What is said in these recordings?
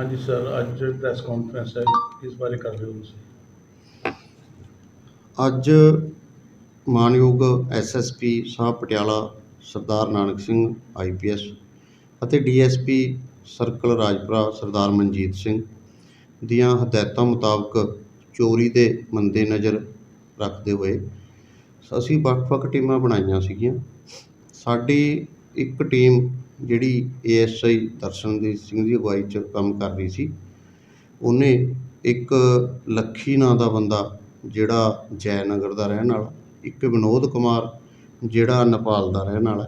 ਹਾਂਜੀ, ਸਰ, ਅੱਜ press conference ਹੈ। ਇਸ ਬਾਰੇ ਕਰ ਰਹੇ ਹੋ ਤੁਸੀਂ? ਅੱਜ ਮਾਨਯੋਗ ਐਸਐਸਪੀ ਸਾਹਿਬ ਪਟਿਆਲਾ ਸਰਦਾਰ ਨਾਨਕ ਸਿੰਘ ਆਈਪੀਐਸ ਅਤੇ ਡੀਐਸਪੀ ਸਰਕਲ ਰਾਜਪੁਰਾ ਸਰਦਾਰ ਮਨਜੀਤ ਸਿੰਘ ਦੀਆਂ ਹਦਾਇਤਾਂ ਮੁਤਾਬਕ ਚੋਰੀ ਦੇ ਮੰਦੇ ਨਜ਼ਰ ਰੱਖਦੇ ਹੋਏ ਅਸੀਂ ਵੱਖ-ਵੱਖ ਟੀਮਾਂ ਬਣਾਈਆਂ ਸੀਗੀਆਂ। ਸਾਡੀ ਇੱਕ ਟੀਮ ਜਿਹੜੀ ਏਐਸਆਈ ਦਰਸ਼ਨਦੀਪ ਸਿੰਘ ਦੀ ਅਗਵਾਈ 'ਚ ਕੰਮ ਕਰ ਰਹੀ ਸੀ, ਉਹਨੇ ਇੱਕ ਲੱਖੀ ਨਾਂ ਦਾ ਬੰਦਾ ਜਿਹੜਾ ਜੈਨਗਰ ਦਾ ਰਹਿਣ ਵਾਲਾ, ਇੱਕ ਵਿਨੋਦ ਕੁਮਾਰ ਜਿਹੜਾ ਨੇਪਾਲ ਦਾ ਰਹਿਣ ਵਾਲਾ,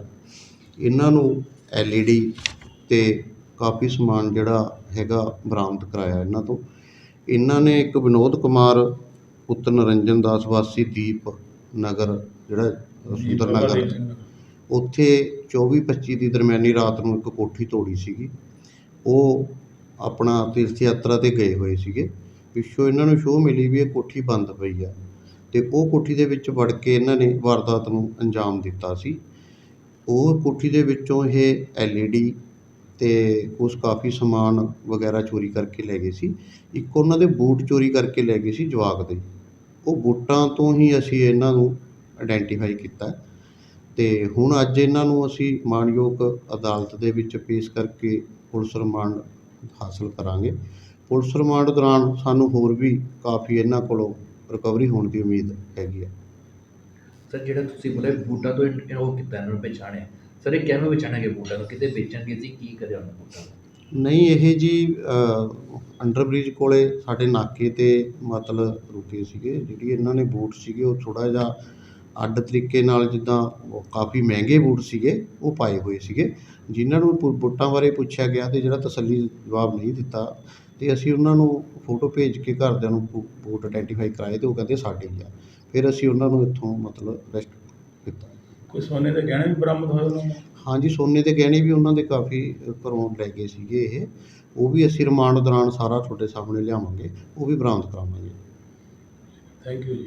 ਇਹਨਾਂ ਨੂੰ ਐਲਈਡੀ ਤੇ ਕਾਫੀ ਸਮਾਨ ਜਿਹੜਾ ਹੈਗਾ ਬਰਾਮਦ ਕਰਾਇਆ ਇਹਨਾਂ ਤੋਂ। ਇਹਨਾਂ ਨੇ ਇੱਕ ਵਿਨੋਦ ਕੁਮਾਰ ਪੁੱਤਰ ਨਰਿੰਜਨ ਦਾਸ ਵਾਸੀ ਦੀਪ ਨਗਰ ਜਿਹੜਾ ਸੁੰਦਰ ਨਗਰ। ਉੱਥੇ 24-25 ਦੀ ਦਰਮਿਆਨੀ ਰਾਤ ਨੂੰ ਇੱਕ ਕੋਠੀ ਤੋੜੀ ਸੀਗੀ। ਉਹ ਆਪਣਾ ਤੀਰਥ ਯਾਤਰਾ ਤੇ ਗਏ ਹੋਏ ਸੀਗੇ। ਪਿੱਛੋਂ ਇਹਨਾਂ ਨੂੰ ਸ਼ੋਅ ਮਿਲੀ ਵੀ ਇਹ ਕੋਠੀ ਬੰਦ ਪਈ ਆ ਅਤੇ ਉਹ ਕੋਠੀ ਦੇ ਵਿੱਚ ਵੜ ਕੇ ਇਹਨਾਂ ਨੇ ਵਾਰਦਾਤ ਨੂੰ ਅੰਜਾਮ ਦਿੱਤਾ ਸੀ। ਉਹ ਕੋਠੀ ਦੇ ਵਿੱਚੋਂ ਇਹ ਐੱਲ ਈ ਡੀ ਅਤੇ ਕੁਛ ਕਾਫੀ ਸਮਾਨ ਵਗੈਰਾ ਚੋਰੀ ਕਰਕੇ ਲੈ ਗਏ ਸੀ। ਇੱਕ ਉਹਨਾਂ ਦੇ ਬੂਟ ਚੋਰੀ ਕਰਕੇ ਲੈ ਗਏ ਸੀ ਜਵਾਕ ਦੇ। ਉਹ ਬੂਟਾਂ ਤੋਂ ਹੀ ਅਸੀਂ ਇਹਨਾਂ ਨੂੰ ਆਇਡੈਂਟੀਫਾਈ ਕੀਤਾ। ਹੈ। ਤੇ ਹੁਣ ਅੱਜ ਇਹਨਾਂ ਨੂੰ ਅਸੀਂ ਮਾਣਯੋਗ ਅਦਾਲਤ ਦੇ ਵਿੱਚ ਪੇਸ਼ ਕਰਕੇ ਪੁਲਿਸ ਰਿਮਾਂਡ ਹਾਸਲ ਕਰਾਂਗੇ। ਪੁਲਿਸ ਰਿਮਾਂਡ ਦੌਰਾਨ ਸਾਨੂੰ ਹੋਰ ਵੀ ਕਾਫੀ ਇਹਨਾਂ ਕੋਲੋਂ ਰਿਕਵਰੀ ਹੋਣ ਦੀ ਉਮੀਦ ਹੈਗੀ ਹੈ ਸਰ ਜਿਹੜਾ ਤੁਸੀਂ ਬੋਲੇ ਬੂਟਾ ਤੋਂ ਇਹ- ਉਹ ਕੀਤਾ ਇਹਨਾਂ ਨੂੰ ਪਛਾਣਿਆ? ਸਰ ਇਹ ਕਿਵੇਂ ਪਛਾਣਾਂਗੇ ਬੂਟਾ ਨੂੰ? ਕਿਤੇ ਵੇਚਣਗੇ ਸੀ? ਕੀ ਕਰਿਆ ਉਹਨਾਂ ਬੂਟਾ ਨੂੰ? ਨਹੀਂ ਇਹ ਜੀ ਅੰਡਰ ਬ੍ਰਿਜ ਕੋਲੇ ਸਾਡੇ ਨਾਕੇ ਤੇ ਮਤਲਬ ਰੁਕੇ ਸੀਗੇ। ਜਿਹੜੀ ਇਹਨਾਂ ਨੇ ਬੂਟ ਸੀਗੇ ਉਹ ਥੋੜਾ ਜਿਹਾ ਅੱਡ ਤਰੀਕੇ ਨਾਲ ਜਿੱਦਾਂ ਕਾਫੀ ਮਹਿੰਗੇ ਬੂਟ ਸੀਗੇ ਉਹ ਪਾਏ ਹੋਏ ਸੀਗੇ। ਜਿਨ੍ਹਾਂ ਨੂੰ ਬੂ- ਬੂਟਾਂ ਬਾਰੇ ਪੁੱਛਿਆ ਗਿਆ ਤੇ ਜਿਹੜਾ ਤਸੱਲੀ ਜਵਾਬ ਨਹੀਂ ਦਿੱਤਾ ਤੇ ਅਸੀਂ ਉਹਨਾਂ ਨੂੰ ਫੋਟੋ ਭੇਜ ਕੇ ਘਰਦਿਆਂ ਨੂੰ ਬੂ- ਬੂਟ ਆਇਡੈਂਟੀਫਾਈ ਕਰਾਏ ਤੇ ਉਹ ਕਹਿੰਦੇ ਸਾਡੇ ਹੀ ਆ। ਫਿਰ ਅਸੀਂ ਉਹਨਾਂ ਨੂੰ ਇੱਥੋਂ ਮਤਲਬ ਅਰੈਸਟ ਕੀਤਾ। ਕੋਈ ਸੋਨੇ ਦੇ ਗਹਿਣੇ ਵੀ ਬਰਾਮਦ ਹੋਏ ਉਹਨਾਂ ਨੂੰ? ਹਾਂਜੀ ਸੋਨੇ ਦੇ ਗਹਿਣੇ ਵੀ ਉਹਨਾਂ ਦੇ ਕਾਫੀ ਘਰੋਂ ਲੈ ਗਏ ਸੀਗੇ ਇਹ। ਉਹ ਵੀ ਅਸੀਂ ਰਿਮਾਂਡ ਦੌਰਾਨ ਸਾਰਾ ਤੁਹਾਡੇ ਸਾਹਮਣੇ ਲਿਆਵਾਂਗੇ ਉਹ ਵੀ ਬਰਾਮਦ ਕਰਾਵਾਂਗੇ। ਥੈਂਕ ਯੂ ਜੀ।